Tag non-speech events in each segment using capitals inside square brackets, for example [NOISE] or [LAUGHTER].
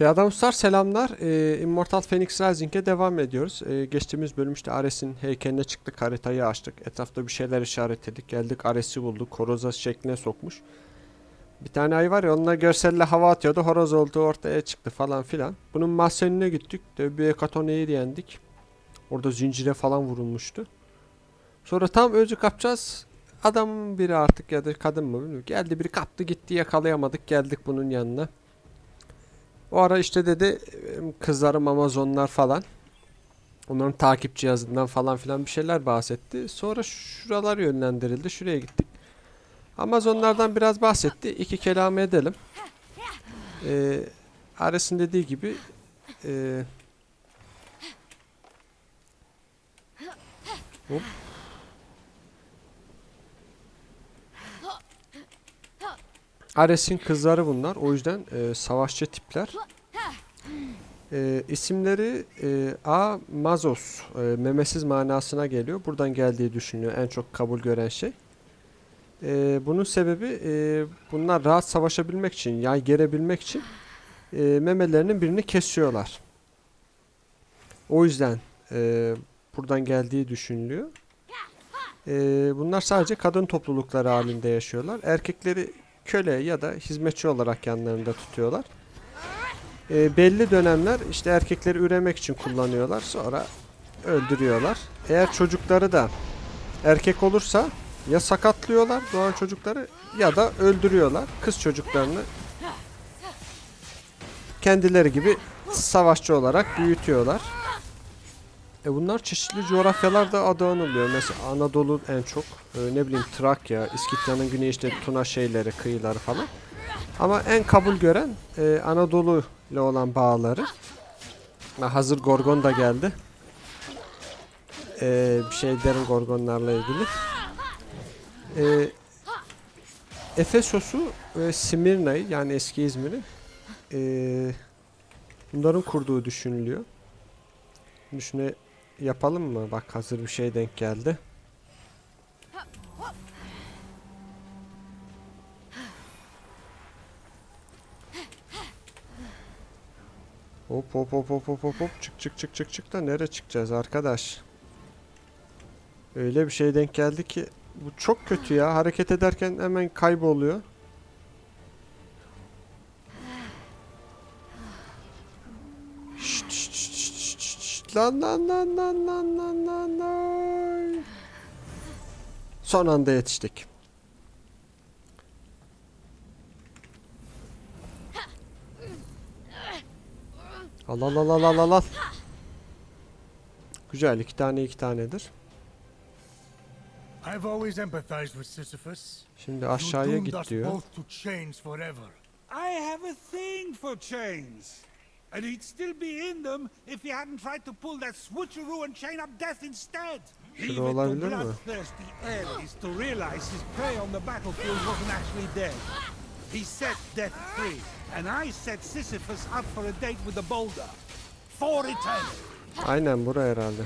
Beyaz Dostlar selamlar. Ee, Immortal Phoenix Rising'e devam ediyoruz. Ee, geçtiğimiz bölümde Ares'in heykeline çıktık, haritayı açtık. Etrafta bir şeyler işaretledik. Geldik Ares'i bulduk. Horoza şekline sokmuş. Bir tane ay var ya onunla görselle hava atıyordu. Horoz olduğu ortaya çıktı falan filan. Bunun mahzenine gittik. De bir Ekatone'yi yendik. Orada zincire falan vurulmuştu. Sonra tam özü kapacağız. Adam biri artık ya da kadın mı bilmiyorum. Geldi biri kaptı gitti yakalayamadık. Geldik bunun yanına. O ara işte dedi kızlarım Amazonlar falan. Onların takip cihazından falan filan bir şeyler bahsetti. Sonra şuralar yönlendirildi. Şuraya gittik. Amazonlardan biraz bahsetti. İki kelam edelim. Ee, Ares'in dediği gibi e, hop. Ares'in kızları bunlar. O yüzden e, savaşçı tipler. E, isimleri e, A. Mazos, e, memesiz manasına geliyor. Buradan geldiği düşünülüyor. En çok kabul gören şey. E, bunun sebebi e, bunlar rahat savaşabilmek için, yay gerebilmek için e, memelerinin birini kesiyorlar. O yüzden e, buradan geldiği düşünülüyor. E, bunlar sadece kadın toplulukları halinde yaşıyorlar. Erkekleri köle ya da hizmetçi olarak yanlarında tutuyorlar. E, belli dönemler işte erkekleri üremek için kullanıyorlar. Sonra öldürüyorlar. Eğer çocukları da erkek olursa ya sakatlıyorlar doğan çocukları ya da öldürüyorlar. Kız çocuklarını kendileri gibi savaşçı olarak büyütüyorlar. E bunlar çeşitli coğrafyalarda adı anılıyor. Mesela Anadolu en çok. e, ne bileyim Trakya, İskitya'nın güney işte Tuna şeyleri, kıyıları falan. Ama en kabul gören e, Anadolu ile olan bağları. Ha, hazır Gorgon da geldi. E, bir şey derin Gorgonlarla ilgili. E, Efesos'u ve Simirna'yı yani eski İzmir'i e, bunların kurduğu düşünülüyor. Düşüne yapalım mı? Bak hazır bir şey denk geldi. Hop hop hop hop hop hop çık çık çık çık çık da nereye çıkacağız arkadaş? Öyle bir şey denk geldi ki bu çok kötü ya. Hareket ederken hemen kayboluyor. Lan lan lan lan lan lan lan lan. Son anda yetiştik. Al al al al al al. Güzel iki tane iki tanedir. I've always empathized with Sisyphus. Şimdi You aşağıya doomed git us diyor. both to chains forever. I have a thing for chains. And he'd still be in them if he hadn't tried to pull that switcheroo and chain up death instead. Leave it to bloodthirsty Ares to realize his prey on the battlefield wasn't actually dead. He set death free, and I set Sisyphus up for a date with the boulder. For eternity. Aynen bura herhalde.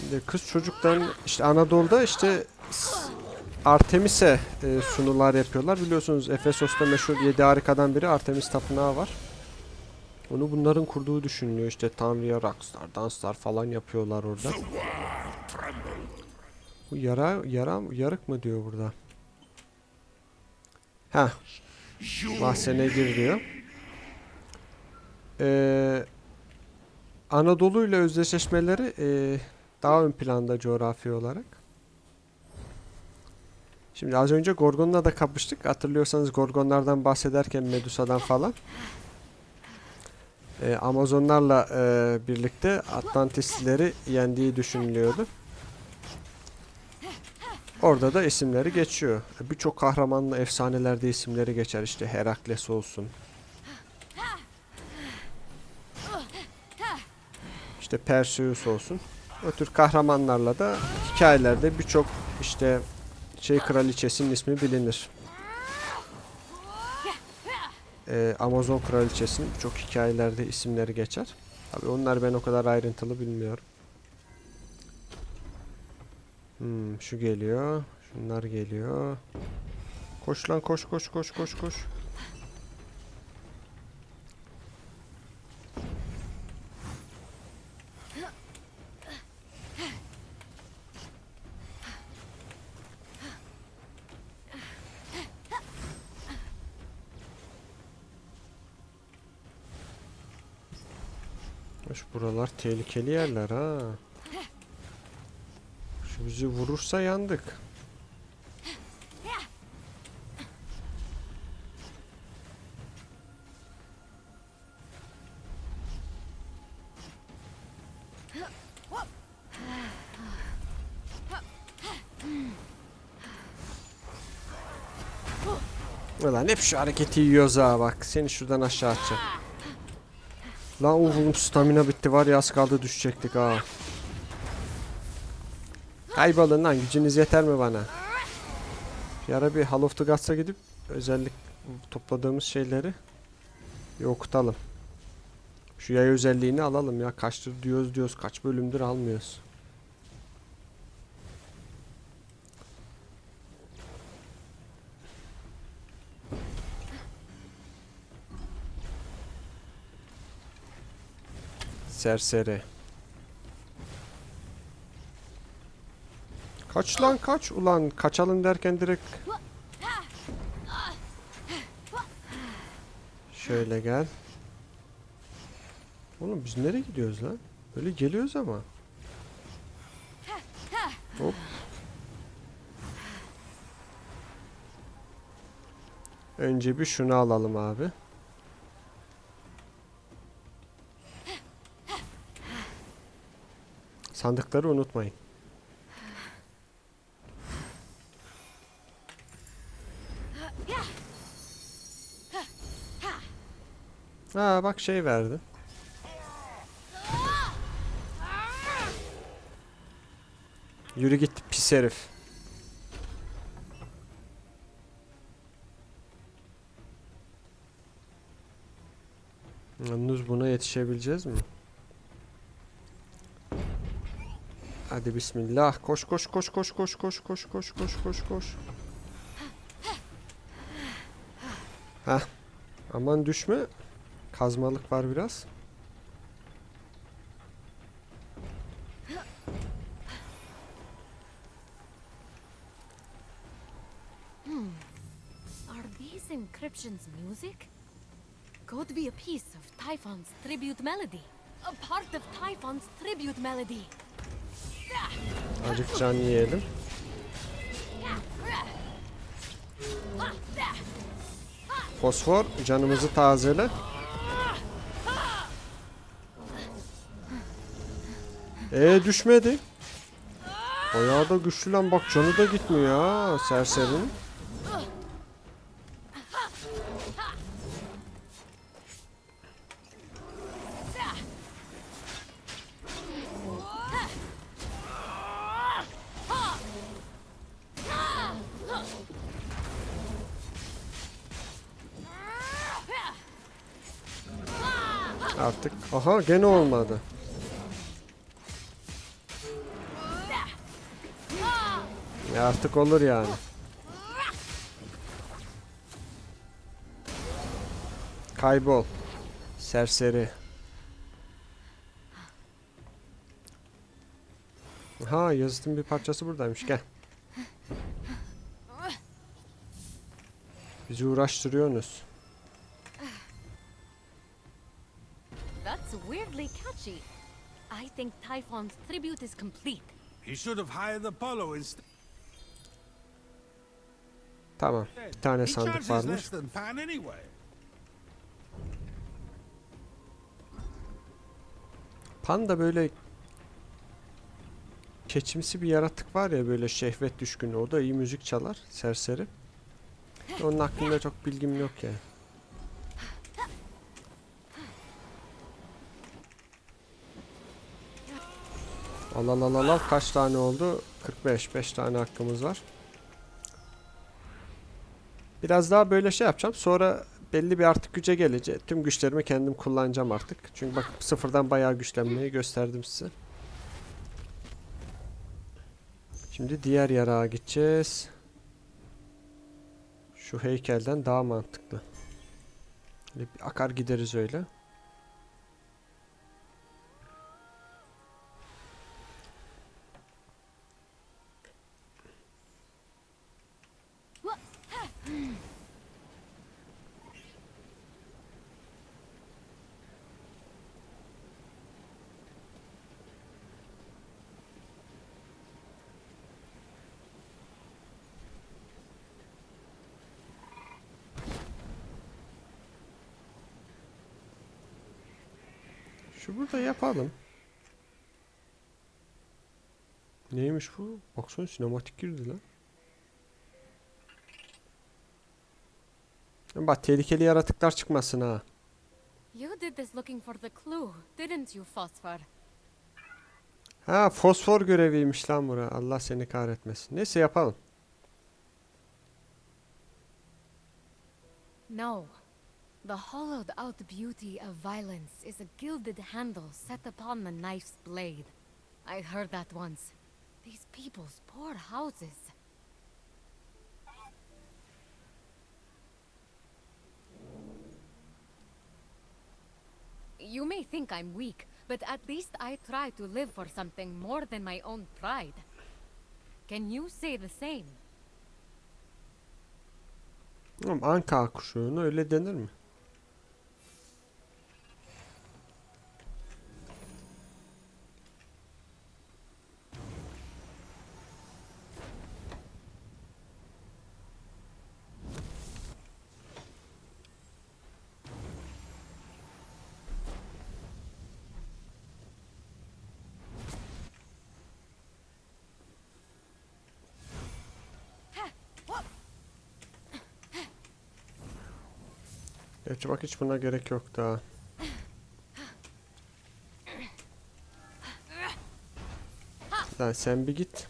Şimdi kız çocukların işte Anadolu'da işte Artemis'e e, sunular yapıyorlar. Biliyorsunuz Efesos'ta meşhur yedi harikadan biri Artemis Tapınağı var. Onu bunların kurduğu düşünülüyor. İşte Tanrı'ya rakslar, danslar falan yapıyorlar orada. Bu yara, yara, yarık mı diyor burada? Ha. Mahzene gir diyor. Ee, Anadolu ile özdeşleşmeleri ee, daha ön planda coğrafi olarak. Şimdi az önce Gorgon'la da kapıştık. Hatırlıyorsanız Gorgonlardan bahsederken Medusa'dan falan. Ee, Amazonlarla ee, birlikte Atlantislileri yendiği düşünülüyordu. Orada da isimleri geçiyor. Birçok kahramanlı efsanelerde isimleri geçer. İşte Herakles olsun. İşte Perseus olsun. O tür kahramanlarla da hikayelerde birçok işte şey kraliçesinin ismi bilinir. Ee, Amazon kraliçesinin birçok hikayelerde isimleri geçer. Tabii onlar ben o kadar ayrıntılı bilmiyorum. Hmm, şu geliyor. Şunlar geliyor. Koş lan koş koş koş koş koş. Şu buralar tehlikeli yerler ha. Şu bizi vurursa yandık. Ulan hep şu hareketi yiyoruz ha bak. Seni şuradan aşağı atacağım. Lan oğlum stamina bitti var ya az kaldı düşecektik ha. Kaybolun lan gücünüz yeter mi bana? Bir ara bir Hall of the Gods'a gidip özellik topladığımız şeyleri bir okutalım. Şu yay özelliğini alalım ya. Kaçtır diyoruz diyoruz. Kaç bölümdür almıyoruz. Serseri. Kaç lan kaç ulan kaçalım derken direkt Şöyle gel. Oğlum biz nereye gidiyoruz lan? Böyle geliyoruz ama. Hop. Önce bir şunu alalım abi. Sandıkları unutmayın. Ha bak şey verdi. Yürü git pis herif. Yalnız buna yetişebileceğiz mi? Hadi bismillah. Koş koş koş koş koş koş koş koş koş koş koş. Hah. Aman düşme. Kazmalık var biraz. These encryptions music? Could be a piece of Typhon's tribute melody. A part of Typhon's tribute melody. Azıcık can yiyelim. Fosfor canımızı tazele. Ee düşmedi. Bayağı da güçlü lan bak canı da gitmiyor ha serserinin. Aha gene olmadı. Ya artık olur yani. Kaybol. Serseri. Ha yazıtın bir parçası buradaymış gel. Bizi uğraştırıyorsunuz. Weirdly catchy. I think Typhon's tribute is complete. He should have hired Apollo instead. Tamam. Bir tane sandık varmış. less than Pan anyway. Panda böyle keçimsi bir yaratık var ya böyle şehvet düşkünü. O da iyi müzik çalar. Serseri. Onun hakkında çok bilgim yok ya. Al al al al al. Kaç tane oldu? 45. 5 tane hakkımız var. Biraz daha böyle şey yapacağım. Sonra belli bir artık güce gelince tüm güçlerimi kendim kullanacağım artık. Çünkü bak sıfırdan bayağı güçlenmeyi gösterdim size. Şimdi diğer yarağa gideceğiz. Şu heykelden daha mantıklı. Akar gideriz öyle. Burada yapalım. Neymiş bu? Baksana sinematik girdi lan. Bak tehlikeli yaratıklar çıkmasın ha. You did this looking for the clue, didn't you, Phosphor? Ha fosfor göreviymiş lan bura. Allah seni kahretmesin. Neyse yapalım. No. The hollowed out beauty of violence is a gilded handle set upon the knife's blade. I heard that once. These people's poor houses. You may think I'm weak, but at least I try to live for something more than my own pride. Can you say the same? Oğlum anka kuşuğuna öyle denir mi? Gerçi bak hiç buna gerek yok daha. Lan sen bir git.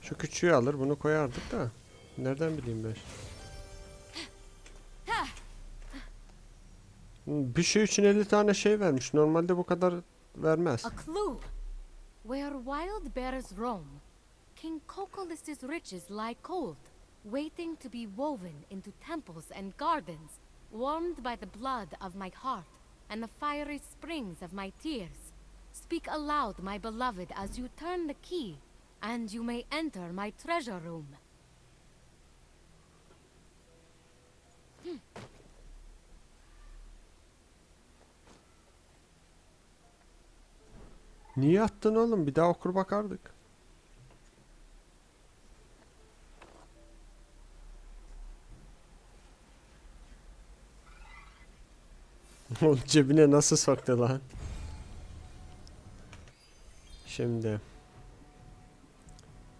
Şu küçüğü alır bunu koyardık da. Nereden bileyim ben? Bir şey için 50 tane şey vermiş. Normalde bu kadar vermez. Where wild bears roam, King Cocolus's riches lie cold, waiting to be woven into temples and gardens, warmed by the blood of my heart and the fiery springs of my tears. Speak aloud, my beloved, as you turn the key, and you may enter my treasure room. Hmm. Niye attın oğlum? Bir daha okur bakardık. [LAUGHS] Oğlum cebine nasıl soktu lan? Şimdi.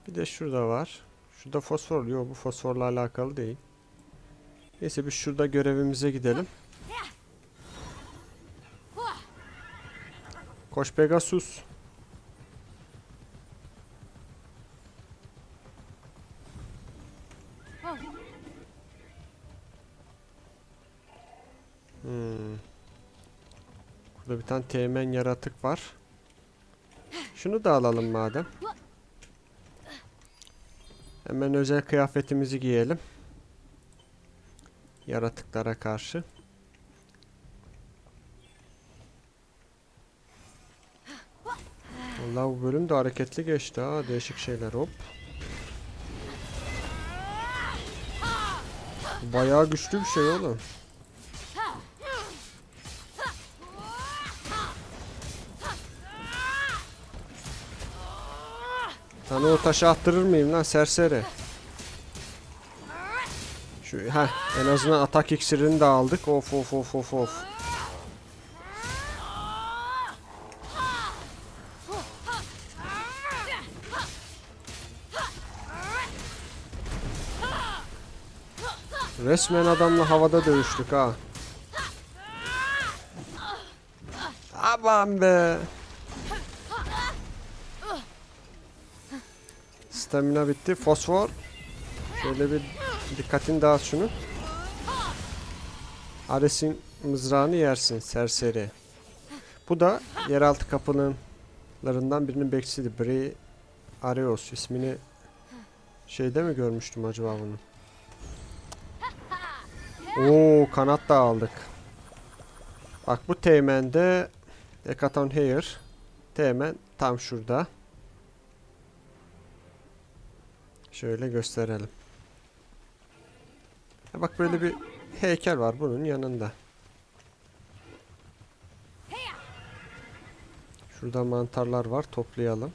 Bir de şurada var. Şurada fosfor. Yok bu fosforla alakalı değil. Neyse biz şurada görevimize gidelim. Koş Pegasus. Hmm. Burada bir tane teğmen yaratık var. Şunu da alalım madem. Hemen özel kıyafetimizi giyelim. Yaratıklara karşı. Vallahi bu bölüm de hareketli geçti ha. Değişik şeyler hop. Bayağı güçlü bir şey oğlum. Sana o taşı attırır mıyım lan serseri? Şu ha en azından atak iksirini de aldık. Of of of of of. Resmen adamla havada dövüştük ha. Aman be. Stamina bitti. Fosfor. Şöyle bir dikkatini dağıt şunu. Ares'in mızrağını yersin serseri. Bu da yeraltı kapılarından birinin bekçisidir. Bri Areos ismini şeyde mi görmüştüm acaba bunu? Oo kanat da aldık. Bak bu teğmende Ekaton Hair. Teğmen tam şurada. Şöyle gösterelim. Ha bak böyle bir heykel var bunun yanında. Şurada mantarlar var toplayalım.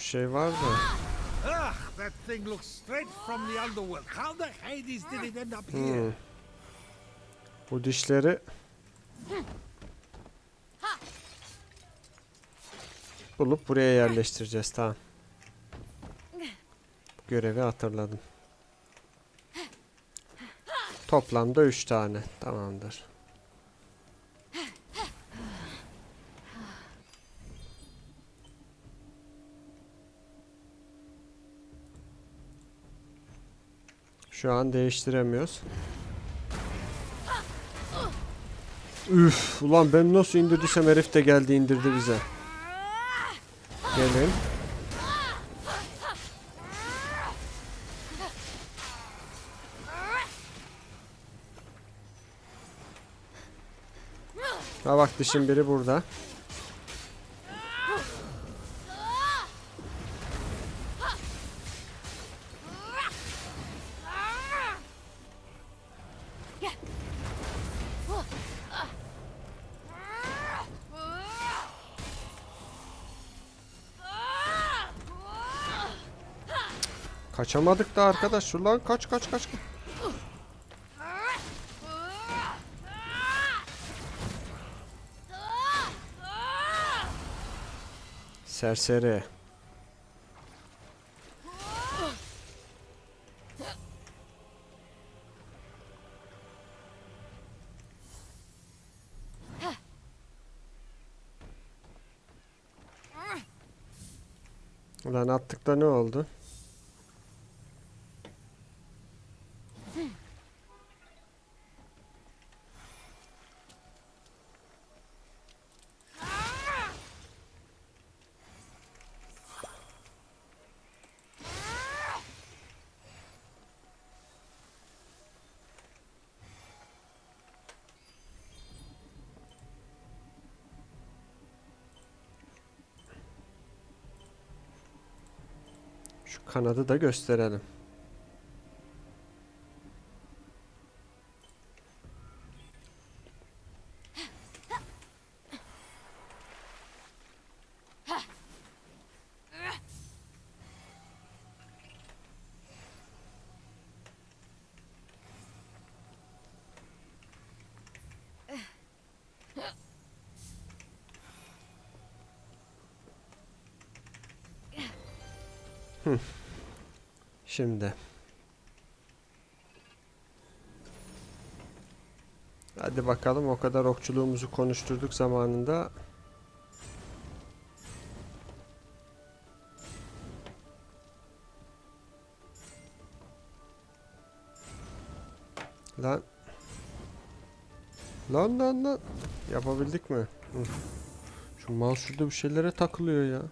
Bir şey var da. Ugh, that thing looks straight from the underworld. How the Hades did it end up here? Hmm. Bu dişleri bulup buraya yerleştireceğiz. Tamam. Bu görevi hatırladım. Toplamda 3 tane. Tamamdır. Şu an değiştiremiyoruz. Üf, ulan ben nasıl indirdiysem herif de geldi indirdi bize. Gelin. Ha bak dişin biri burada. Kaçamadık da arkadaş. Ulan kaç kaç kaç. Serseri. Ulan attık da ne oldu? Kanadı da gösterelim. Şimdi. Hadi bakalım o kadar okçuluğumuzu konuşturduk zamanında. Lan. Lan lan lan. Yapabildik mi? Hı. Şu mouse şurada bir şeylere takılıyor ya.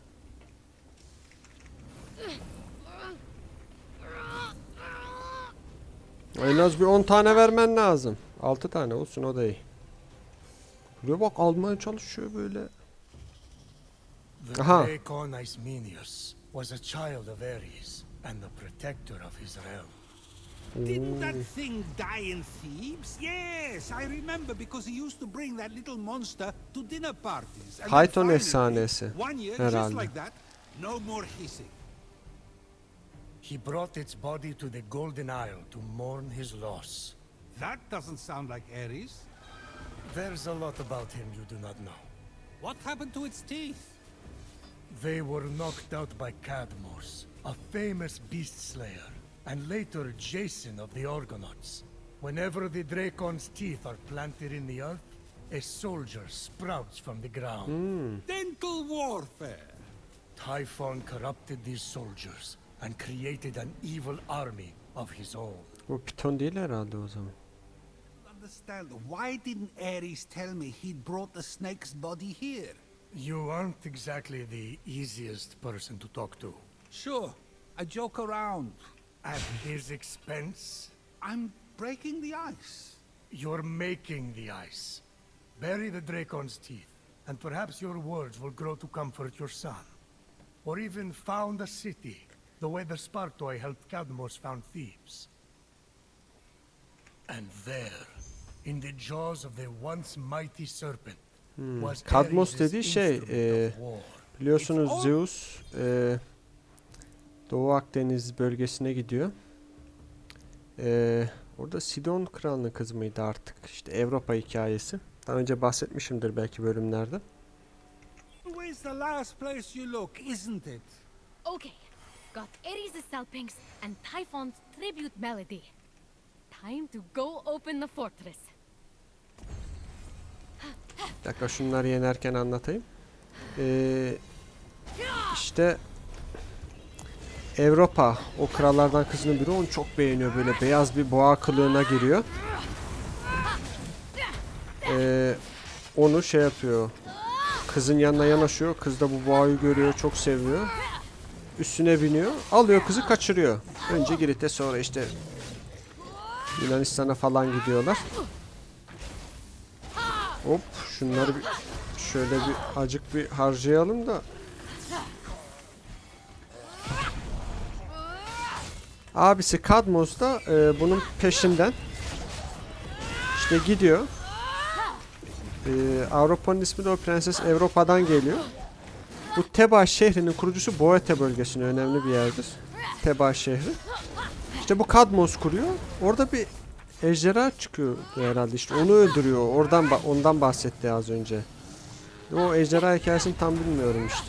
En az bir 10 tane vermen lazım. 6 tane olsun o da iyi. Buraya bak almaya çalışıyor böyle. Aha. Ismenius was a child of Ares and the protector of his realm. Didn't that thing die in Thebes? Yes, I remember because he used to bring that little monster to dinner parties. Python efsanesi One year, herhalde. just like that, no more hissing. He brought its body to the Golden Isle to mourn his loss. That doesn't sound like Ares. There's a lot about him you do not know. What happened to its teeth? They were knocked out by Cadmos, a famous beast slayer, and later Jason of the Argonauts. Whenever the Dracon's teeth are planted in the earth, a soldier sprouts from the ground. Hmm. Dental warfare. Typhon corrupted these soldiers and created an evil army of his own. Bu piton değil herhalde o zaman. Understand? Why didn't Ares tell me he'd brought the snake's body here? You aren't exactly the easiest person to talk to. Sure, I joke around. At his expense, I'm breaking the ice. you're making the ice. Bury the Dracon's teeth, and perhaps your words will grow to comfort your son. Or even found a city, the way the Spartoi helped Cadmos found Thebes. And there, in the jaws of the once mighty serpent, was Kadmos Ares' dediği şey, e. Biliyorsunuz Zeus e, Doğu Akdeniz bölgesine gidiyor. E, orada Sidon kralının kızı mıydı artık? İşte Avrupa hikayesi. Daha önce bahsetmişimdir belki bölümlerde. Where's the last place you look, isn't it? Okay, got Ares' Salpinx and Typhon's tribute melody. Time to go open the fortress. Bir dakika şunları yenerken anlatayım. E, işte Avrupa o krallardan kızının biri onu çok beğeniyor. Böyle beyaz bir boğa kılığına giriyor. E, onu şey yapıyor. Kızın yanına yanaşıyor. Kız da bu boğayı görüyor. Çok seviyor. Üstüne biniyor. Alıyor kızı kaçırıyor. Önce Girit'e sonra işte Yunanistan'a falan gidiyorlar. Hop şunları bir şöyle bir acık bir harcayalım da. Abisi Kadmos da e, bunun peşinden işte gidiyor. E, Avrupa'nın ismi de o Prenses Avrupa'dan geliyor. Bu Teba şehrinin kurucusu Boete bölgesine önemli bir yerdir. Teba şehri. İşte bu Kadmos kuruyor. Orada bir ejderha çıkıyor herhalde işte onu öldürüyor. Oradan ondan bahsetti az önce. O ejderha hikayesini tam bilmiyorum işte.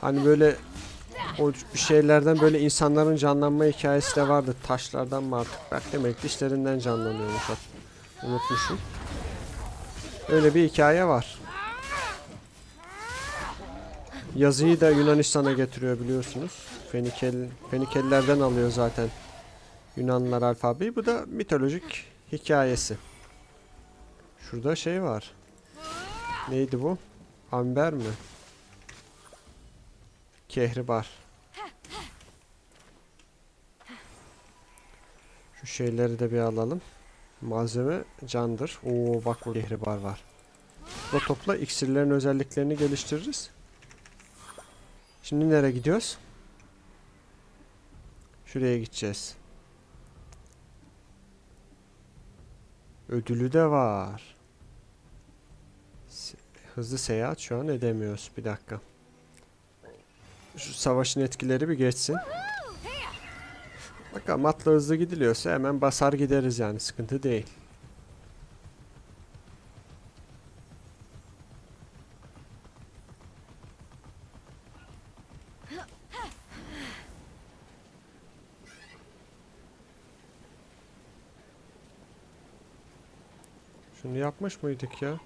Hani böyle o şeylerden böyle insanların canlanma hikayesi de vardı. Taşlardan mı artık? Bak demek dişlerinden canlanıyormuş. Unutmuşum. Öyle bir hikaye var. Yazıyı da Yunanistan'a getiriyor biliyorsunuz. Fenikel, Fenikelilerden alıyor zaten Yunanlılar alfabeyi. Bu da mitolojik hikayesi. Şurada şey var. Neydi bu? Amber mi? Kehribar. Şu şeyleri de bir alalım. Malzeme candır. Oo bak burada kehribar var. Bu topla iksirlerin özelliklerini geliştiririz. Şimdi nereye gidiyoruz? Şuraya gideceğiz. Ödülü de var. Hızlı seyahat şu an edemiyoruz. Bir dakika. Şu savaşın etkileri bir geçsin. Bakalım atla hızlı gidiliyorsa hemen basar gideriz yani. Sıkıntı değil. Şunu yapmış mıydık ya?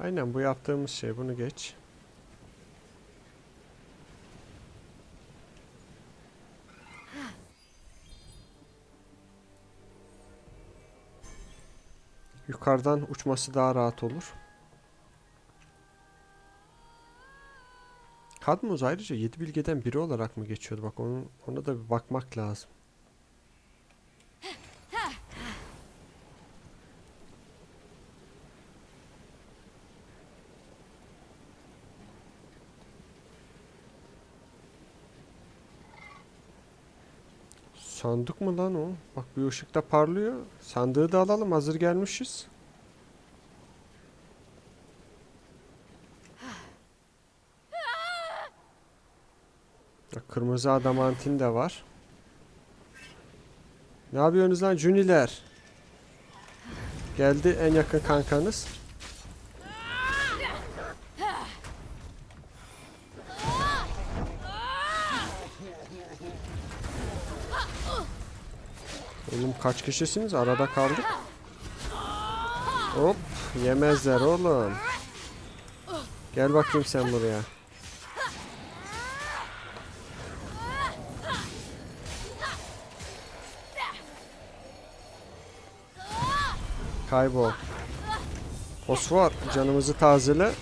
Aynen bu yaptığımız şey. Bunu geç. Yukarıdan uçması daha rahat olur. Kadmos ayrıca 7 bilgeden biri olarak mı geçiyordu? Bak onu, ona da bir bakmak lazım. Sandık mı lan o? Bak bir ışıkta parlıyor. Sandığı da alalım hazır gelmişiz. Kırmızı adamantin de var. Ne yapıyorsunuz lan Juniler? Geldi en yakın kankanız. Oğlum kaç kişisiniz? Arada kaldık. Hop yemezler oğlum. Gel bakayım sen buraya. Kaybol. Fosfor canımızı tazele.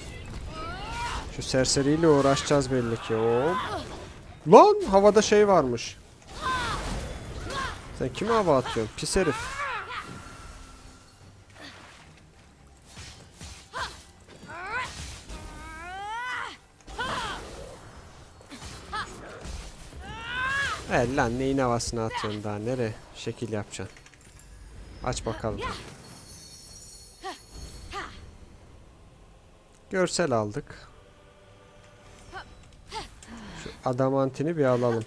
Şu serseriyle uğraşacağız belli ki. Hop. Lan havada şey varmış. Sen kime hava atıyorsun? Pis herif. Evet lan neyin havasını atıyorsun daha nereye şekil yapacaksın. Aç bakalım. Görsel aldık. Şu adamantini bir alalım.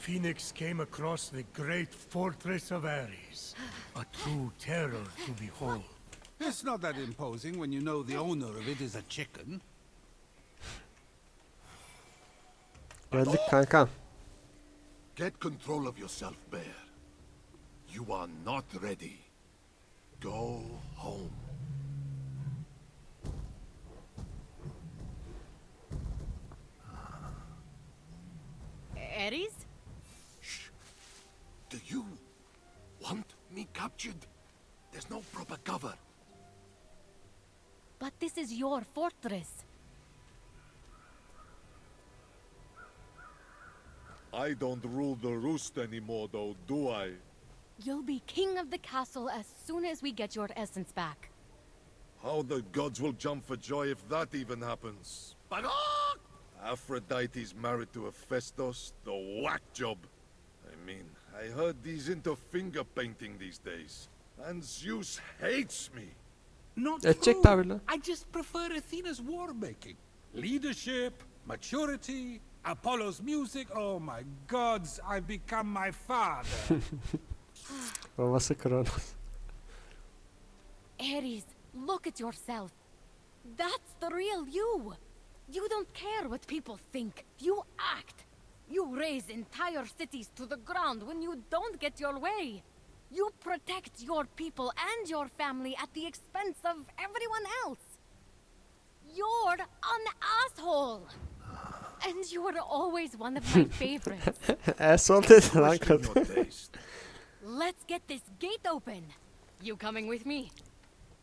Phoenix came across the great fortress of Ares. A true terror to behold. It's not that imposing when you know the owner of it is a chicken. Geldik kankam. Get control of yourself, Bear. You are not ready. Go home. Ares? Do you want me captured? There's no proper cover. But this is your fortress. I don't rule the roost anymore, though, do I? You'll be king of the castle as soon as we get your essence back. How the gods will jump for joy if that even happens. Bagok! Aphrodite's married to Hephaestus, the whack job. I mean, I heard he's into finger painting these days. And Zeus hates me. Not eh, Edecek true. tabii. I just prefer Athena's war making. Leadership, maturity, Apollo's music. Oh my gods, I've become my father. [LAUGHS] Babası Kronos. Ares, look at yourself. That's the real you. You don't care what people think. You act. You raise entire cities to the ground when you don't get your way. You protect your people and your family at the expense of everyone else. You're an asshole. And you were always one of my [LAUGHS] favorites. Asshole dedi lan Question kadın. your taste. Let's get this gate open. You coming with me?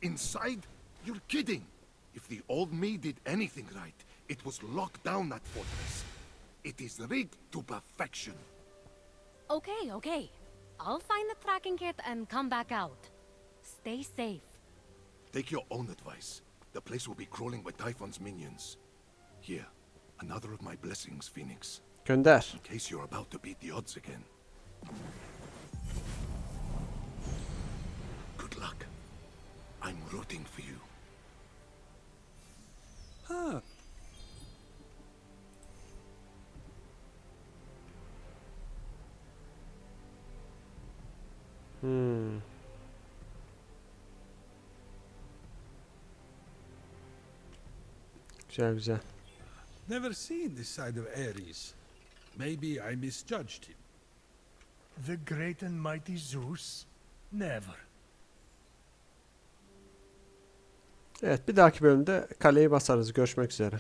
Inside? You're kidding. If the old me did anything right, it was lock down that fortress. It is rigged to perfection. Okay, okay. I'll find the tracking kit and come back out. Stay safe. Take your own advice. The place will be crawling with Typhon's minions. Here, another of my blessings, Phoenix. Gönder. In case you're about to beat the odds again. Good luck. I'm rooting for you. huh. Hmm. Güzel güzel. Never seen this side of Ares. Maybe I misjudged him. The great and mighty Zeus? Never. Evet bir dahaki bölümde kaleyi basarız. Görüşmek üzere.